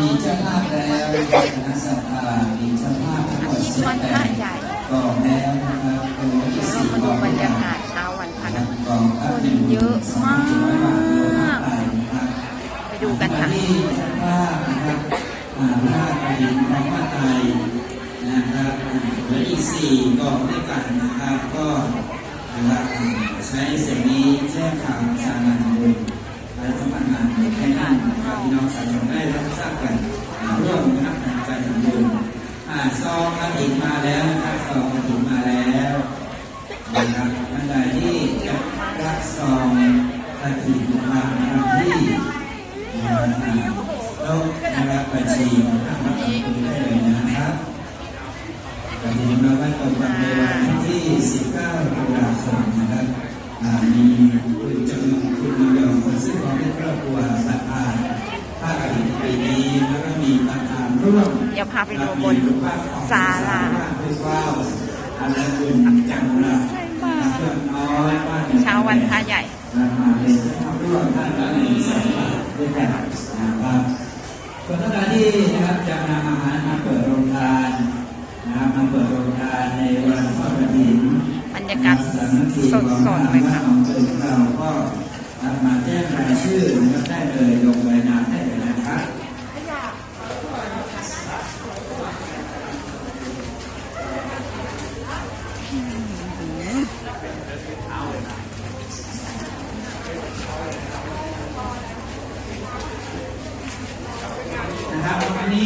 มีเจ้าภาพแล้วคณะสัตว์ามีเจ้าภาพทั้งหมดสิบแปดกองแล้วนะครับเป็นวันที่สี่กองบรรแล้ยาวกาศเช้าวันพระครับกองทัพหนึ่งเยอะมากไปดูกันค่ะที่เจ้าภาพนะครับอ่าพระกฐินพระไตรนะครับเหลืออีกสี่กองด้วยกันนะครับก็นะครับใช้เสียงนี้แจ้งข่าวสามัญบุญ และสำนักงานในแค่นั้นนะครับพี่น้องสาธุชนได้รับทราบกันร่วมคณะกรรมการทำบุญอ่าซองกระถิ่นมาแล้วนะครับซองกระถิ่นมาแล้วนะครับท่านใดที่จะรับซองกระถิ่นมานะครับที่แล้วนะครับบัญชีนะครับทำบุได้เลยนะครับบัญชีเราได้ตรงกันในวันที่ 19ตุลาคมนะครับอ่ามีาไปดูบนศาลาอันนั้นคุณจังหวัดเพื่อนน้อยบ้านเช้าวันพระใหญ่มาเป็นผู้ร่วมท่านละหนึ่งแสนบาทด้วยกันนะครับส่วนท่านใดที่นะครับจะนำอาหารมาเปิดโรงทานนะครับมาเปิดโรงทานในวันทอดกฐินบรรยากาศสดๆเลยค่ะของเราก็มาแจ้งรายชื่อนะครับได้เลยลงรายนามได้เลยนะครับ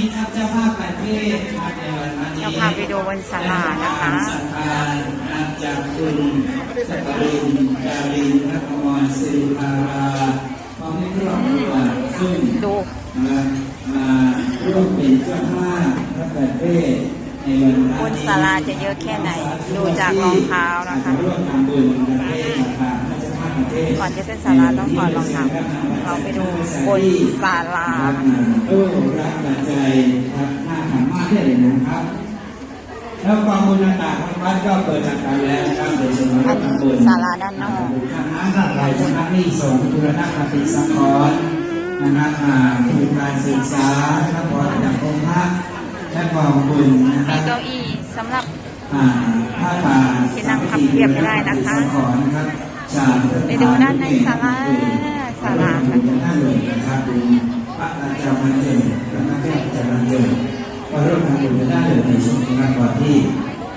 นะครับเจ้าภาพประเทศมาในวันนี้เดี๋ยวพาไปดูบนศาลานะคะสัมภารนะจากคุณสักรินดารินนักมรศิริภาราพร้อมด้วยครอบครัวซึ่งมามาร่วมเป็นเจ้าภาพพระประเทศในวันนี้บนศาลาจะเยอะแค่ไหน ดูจากรองเท้านะคะร่วมทำบุญ ประเทศก่อนจะขึ้นศาลาต้องถอดรองเท้าเราไปดูบนศาลาโอ้รักปัจจัยครับหน้าธรรมะได้เลยนะครับ แล้วกองบุญต่างๆของวัดก็เปิดจัดการแล้วนะครับโดยเฉพาะอันนี้บุญศาลาด้านนอกทางน้ำด้านไหลชนะนี่สงฆ์บุรณะปฏิสังขรณ์นะครับอ่ามีการศึกษานะครับพอจากองค์พระและกองบุญนะคมีรับเก้าอี้สำหรับอ่าผ้าป่าที่นั่งพับเพียบไม่ได้นะคะขอนะครับจาก ไปดูด้านในศาลาศาลาค่ะด้านะครับพระอาจารย์มันเจิดพระแก้วอาจารย์มันเจิดก็เริ่มทำบุญกันได้เลยในช่วงนี้ก่อนที่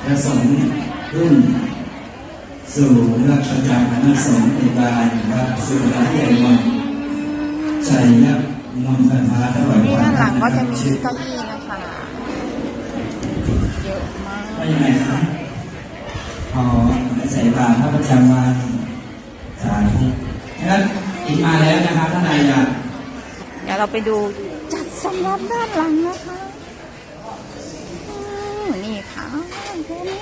พระสงฆ์ขึ้นสู่รับประจำคณะสงฆ์ในการรับสู่การใหญ่วันชัยยักษ์นนทธาถวายนี่ด้านหลังก็จะมีเก้าอี้นะคะเยอะมากว่ยังไงครับอ๋อใส่บาตรพระประจำวัน สาธุงั้นอีกมาแล้วนะครับท่านนายาเดี๋ยวเราไปดูจัดสำรับด้านหลังนะคะนี่ค่ะเดี๋ยวนี้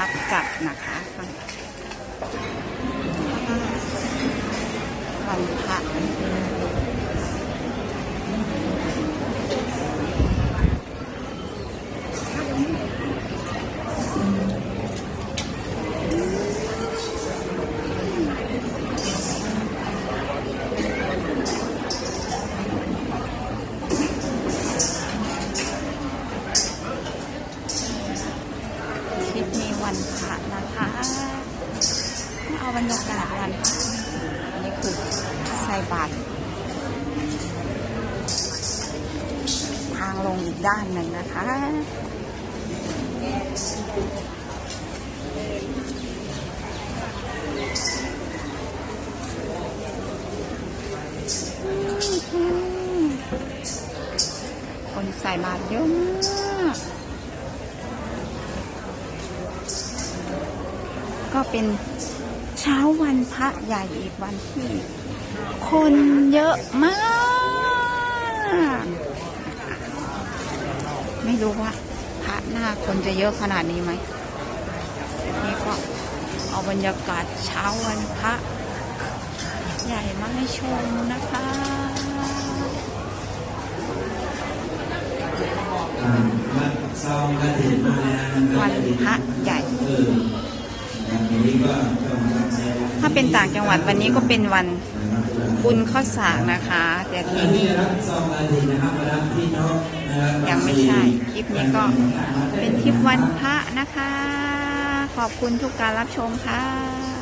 รับจัดนะคะวันพระคลิปนี้วันพระนะคะเอาบรร ยากานอันนี้คือใส่บาตรทางลงอีกด้านหนึ่งนะคะคนใส่บาตรเยอะมากก็เป็น เช้าวันพระใหญ่อีกวันที่ คนเยอะมาก ไม่รู้ว่าพระหน้าคนจะเยอะขนาดนี้ไหมนี่ก็เอาบรรยากาศเช้าวันพระใหญ่มาให้ชมนะคะวันพระใหญ่ที่วันนี้ก็ ถ้าเป็นต่างจังหวัดวันนี้ก็เป็นวันบุญข้าวสากนะคะ แต่ที่นี่ยังไม่ใช่ คลิปนี้ก็เป็นคลิปวันพระนะคะ ขอบคุณทุกการรับชมค่ะ